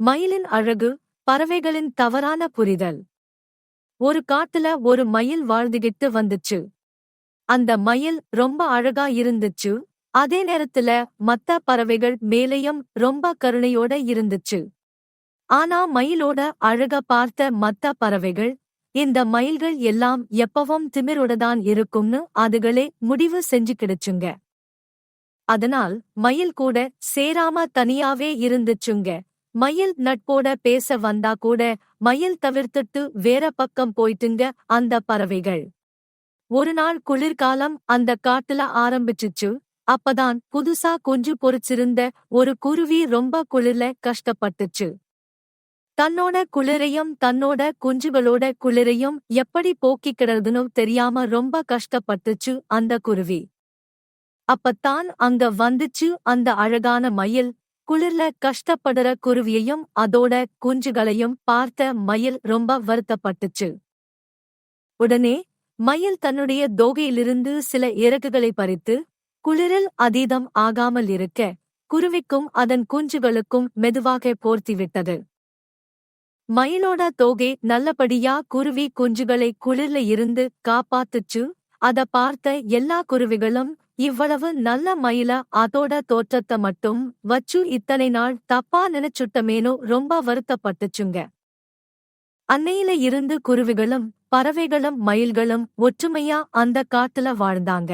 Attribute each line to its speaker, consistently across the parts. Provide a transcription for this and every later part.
Speaker 1: மயிலின் அழகு பறவைகளின் தவறான புரிதல். ஒரு காட்டுல ஒரு மயில் வாழ்ந்துகிட்டு வந்துச்சு. அந்த மயில் ரொம்ப அழகா இருந்துச்சு. அதே நேரத்துல மத்த பறவைகள் மேலேயும் ரொம்ப கருணையோட இருந்துச்சு. ஆனா மயிலோட அழக பார்த்த மத்த பறவைகள் இந்த மயில்கள் எல்லாம் எப்பவும் திமிரோடதான் இருக்கும்னு அதுகளே முடிவு செஞ்சு கிடைச்சுங்க அதனால் மயில் கூட சேராம தனியாவே இருந்துச்சுங்க. மயில் நட்போட பேச வந்தா கூட மயில் தவிர்த்துட்டு வேற பக்கம் போயிட்டுங்க அந்த பறவைகள். ஒரு நாள் குளிர்காலம் அந்த காட்டுல ஆரம்பிச்சுச்சு. அப்பதான் புதுசா குஞ்சு பொறிச்சிருந்த ஒரு குருவி ரொம்ப குளிர்ல கஷ்டப்பட்டுச்சு. தன்னோட குளிரையும் தன்னோட குஞ்சுகளோட குளிரையும் எப்படி போக்கிக்கிடறதுன்னு தெரியாம ரொம்ப கஷ்டப்பட்டுச்சு அந்த குருவி. அப்பத்தான் அங்க வந்துச்சு அந்த அழகான மயில். குளிர்ல கஷ்டப்படுற குருவியையும் அதோட குஞ்சுகளையும் பார்த்த மயில் ரொம்ப வருத்தப்பட்டுச்சு. உடனே மயில் தன்னுடைய தோகையிலிருந்து சில இறகுகளை பறித்து குளிரில் அதீதம் ஆகாமல் இருக்க குருவிக்கும் அதன் குஞ்சுகளுக்கும் மெதுவாக போர்த்திவிட்டது. மயிலோட தோகை நல்லபடியா குருவி குஞ்சுகளை குளிர்ல இருந்து காப்பாத்துச்சு அத பார்த்த எல்லா குருவிகளும் இவ்வளவு நல்ல மயில அதோட தோற்றத்தை மட்டும் வச்சு இத்தனை நாள் தப்பா நினைச்சுட்டமேனோ ரொம்ப வருத்தப்பட்டுச்சுங்க. அன்னையில இருந்து குருவிகளும் பறவைகளும் மயில்களும் ஒற்றுமையா அந்த காட்டுல வாழ்ந்தாங்க.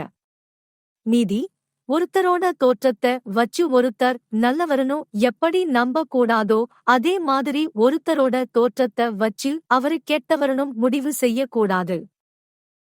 Speaker 1: நீதி ஒருத்தரோட தோற்றத்தை வச்சு ஒருத்தர் நல்லவரனோ எப்படி நம்ப கூடாதோ அதே மாதிரி ஒருத்தரோட தோற்றத்தை வச்சு அவரு கெட்டவரனும் முடிவு செய்யக்கூடாது.